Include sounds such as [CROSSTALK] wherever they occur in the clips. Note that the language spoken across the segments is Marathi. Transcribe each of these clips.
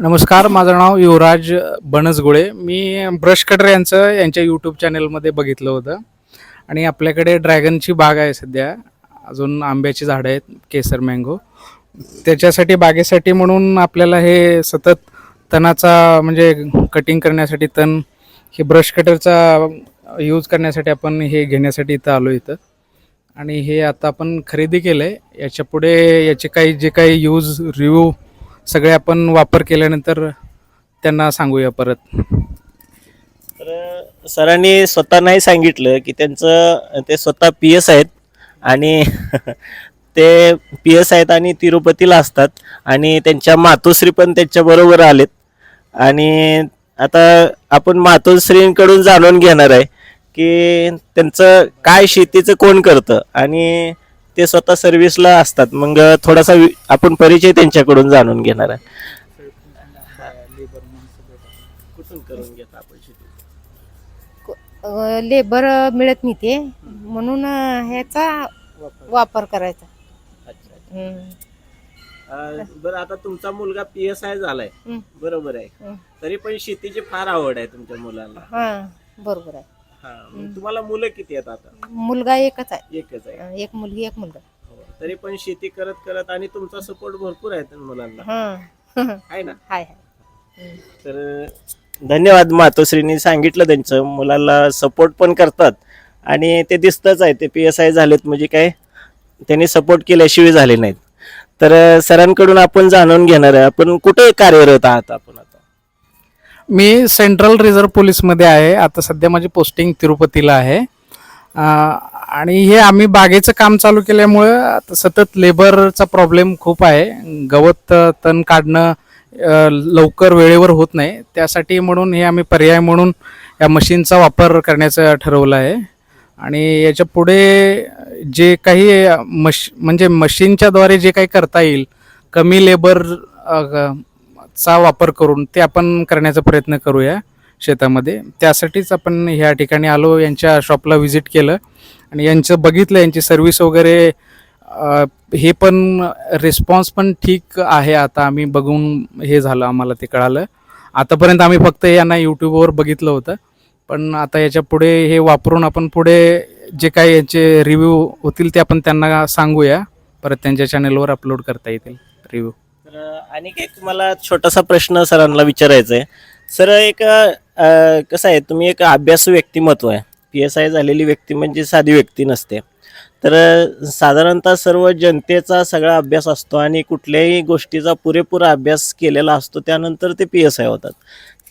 नमस्कार माझं नाव युवराज बनसगुळे. मी ब्रश कटर यांचं यांच्या यूट्यूब चॅनलमध्ये बघितलं होतं. आणि आपल्याकडे ड्रॅगनची बाग आहे सध्या. अजून आंब्याची झाडं आहेत केसर मँगो त्याच्यासाठी बागेसाठी म्हणून आपल्याला हे सतत तणाचा म्हणजे कटिंग करण्यासाठी तण हे ब्रश कटरचा यूज करण्यासाठी आपण हे घेण्यासाठी इथं आलो इथं. आणि हे आता आपण खरेदी केलं आहे याच्यापुढे याचे काही जे काही यूज रिव्ह्यू सगळे आपण वापर केल्यानंतर त्यांना सांगूया परत. तर सरांनी स्वतः नाही सांगितलं की त्यांचं ते स्वतः पी एस आहेत आणि [LAUGHS] ते पी एस आहेत आणि तिरुपतीला असतात आणि त्यांच्या मातोश्री पण त्यांच्याबरोबर आलेत. आणि आता आपण मातोश्रींकडून जाणून घेणार आहे की त्यांचं काय शेतीचं कोण करतं आणि ते स्वतः सर्व्हिसला असतात. मग थोडासा वि- आपण परिचय त्यांच्याकडून जाणून घेणार आहे. कुठून करून घेता आपण शेती लेबर मिळत नाही ते. म्हणून अं, ह्याचा वापर करायचा. अच्छा हम्म. अं, बरं आता तुमचा मुलगा पी एस आय झालाय. बरोबर आहे. हं. तरी पण शेतीची फार आवड आहे तुमच्या मुलाला. हा बरोबर आहे. हा मग तुम्हाला मुलं किती आहेत आता? मुलगा एकच आहे. एकच आहे. अं, एक मुलगी एक मुलगा. हो. तरी पण शेती करत करत आणि तुमचा सपोर्ट भरपूर आहे त्या मुलांना. हा. आहे ना? हाय हाय. तर धन्यवाद मातोश्रीनी सांगितलं त्यांचं. मुलाला सपोर्ट पण करतात आणि ते दिसतच आहे. ते पी एस आय झालेत म्हणजे काय? त्यांनी सपोर्ट केल्याशिवाय झाले नाहीत. तर सरांकडून आपण जाणून घेणार आहे. आपण कुठे कार्यरत आहात आपण आता? मी सेंट्रल रिझर्व्ह पोलीसमध्ये आहे. आता सध्या माझी पोस्टिंग तिरुपतीला आहे. आणि हे आम्ही बागेचं काम चालू केल्यामुळं आता सतत लेबरचा प्रॉब्लेम खूप आहे. गवत तण काढणं लवकर वेळेवर होत नाही. त्यासाठी म्हणून हे आम्ही पर्याय म्हणून या मशीनचा वापर करण्याचं ठरवलं आहे. आणि याच्यापुढे जे काही मश म्हणजे मशीनच्याद्वारे जे काही करता येईल कमी लेबर चा वापर करून ते आपण करण्याचा प्रयत्न करूया शेतामध्ये. त्यासाठीच आपण ह्या ठिकाणी आलो यांच्या शॉपला व्हिजिट केलं आणि यांचं बघितलं यांची सर्व्हिस वगैरे हे पण रिस्पॉन्स पण ठीक आहे आता. आम्ही बघून हे झालं आम्हाला ते कळालं. आतापर्यंत आम्ही फक्त यांना यूट्यूबवर बघितलं होतं. पण आता याच्यापुढे हे वापरून आपण पुढे जे काही यांचे रिव्ह्यू होतील ते आपण त्यांना सांगूया. परत त्यांच्या चॅनलवर अपलोड करता येतील रिव्ह्यू तर आणि एक मला छोटासा प्रश्न सरांना विचारायचा आहे. सर एक कसं आहे तुम्ही एक अभ्यास व्यक्तिमत्व आहे. पी एस आय झालेली व्यक्ती म्हणजे साधी व्यक्ती नसते. तर साधारणतः सर्व जनतेचा सगळा अभ्यास असतो आणि कुठल्याही गोष्टीचा पुरेपूर अभ्यास केलेला असतो त्यानंतर ते पी एस आय होतात.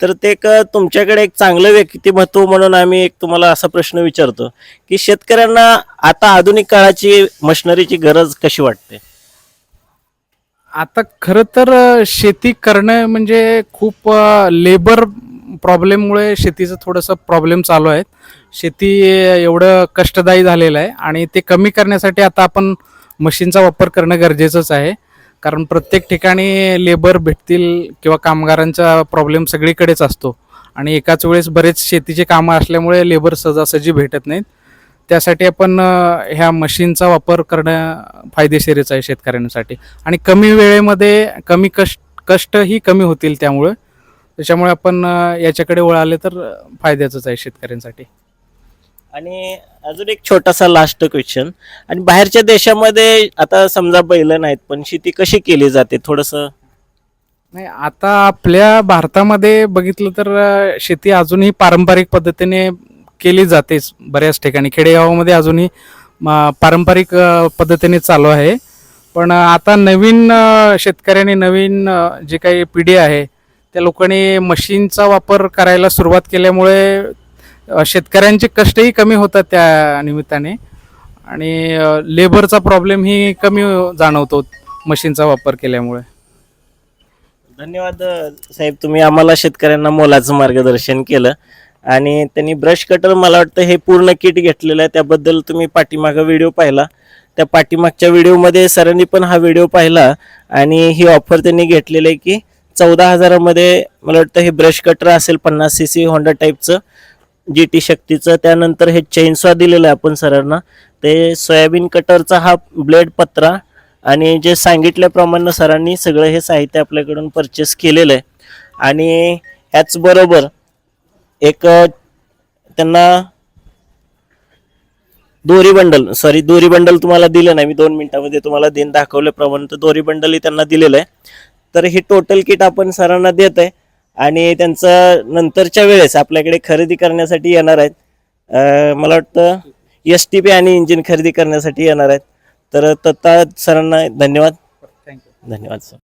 तर ते एक तुमच्याकडे एक चांगलं व्यक्तिमत्व म्हणून आम्ही एक तुम्हाला असा प्रश्न विचारतो की शेतकऱ्यांना आता आधुनिक काळाची मशिनरीची गरज कशी वाटते? आता खरं तर शेती करणं म्हणजे खूप लेबर प्रॉब्लेममुळे शेतीचं थोडंसं प्रॉब्लेम चालू आहे शेती एवढं कष्टदायी झालेलं आहे आणि ते कमी करण्यासाठी आता आपण मशीनचा वापर करणं गरजेचंच आहे. कारण प्रत्येक ठिकाणी लेबर भेटतील किंवा कामगारांचा प्रॉब्लेम सगळीकडेच असतो. आणि एकाच वेळेस बरेच शेतीचे कामं असल्यामुळे लेबर सहजासहजी भेटत नाहीत. त्यासाठी आपण ह्या मशीनचा वापर करणं फायदेशीरच आहे शेतकऱ्यांसाठी. आणि कमी वेळेमध्ये कमी कष्ट कष्टही कमी होतील त्यामुळे. त्याच्यामुळे आपण याच्याकडे वळाले तर फायद्याचंच आहे शेतकऱ्यांसाठी. आणि अजून एक छोटासा लास्ट क्वेश्चन आणि बाहेरच्या देशामध्ये आता समजा बैल नाहीत पण शेती कशी केली जाते? थोडस नाही आता आपल्या भारतामध्ये बघितलं तर शेती अजूनही पारंपरिक पद्धतीने केली जातेच बऱ्याच ठिकाणी. खेडेगावामध्ये अजूनही पारंपरिक पद्धतीने चालू आहे. पण आता नवीन शेतकऱ्यांनी नवीन जे काही पिढी आहे त्या लोकांनी मशीनचा वापर करायला सुरुवात केल्यामुळे शेतकऱ्यांचे कष्टही कमी होतात त्या निमित्ताने. आणि लेबरचा प्रॉब्लेम ही कमी जाणवतो मशीनचा वापर केल्यामुळे. धन्यवाद साहेब. तुम्ही आम्हाला शेतकऱ्यांना मोलाचं मार्गदर्शन केलं. आणि त्यांनी ब्रश कटर मला वाटतं हे पूर्ण किट घेतलेलं आहे. त्याबद्दल तुम्ही पाठीमागं व्हिडिओ पाहिला. त्या पाठीमागच्या व्हिडिओमध्ये सरांनी पण हा व्हिडिओ पाहिला. आणि ही ऑफर त्यांनी घेतलेली आहे की चौदा हजारामध्ये मला वाटतं हे ब्रश कटर असेल पन्नास सी सी होंडा टाईपचं जी टी शक्तीचं. त्यानंतर हे चेनसॉ दिलेलं आहे आपण सरांना. ते सोयाबीन कटरचा हा ब्लेड पत्रा आणि जे सांगितल्याप्रमाणे सरांनी सगळं हे साहित्य आपल्याकडून परचेस केलेलं आहे. आणि ह्याचबरोबर एक त्यांना दोरी बंडल सॉरी दोरी बंडल तुम्हाला दिलं नाही. मी दोन मिनिटामध्ये तुम्हाला दिन दाखवल्याप्रमाणे तर दोरी बंडलही त्यांना दिलेलं आहे. तर हे टोटल किट आपण सरांना देत आहे. आणि त्यांचं नंतरच्या वेळेस आपल्याकडे खरेदी करण्यासाठी येणार आहेत. मला वाटतं एस टी पी आणि इंजिन खरेदी करण्यासाठी येणार आहेत. तर तत्ता सरांना धन्यवाद. थँक्यू धन्यवाद सर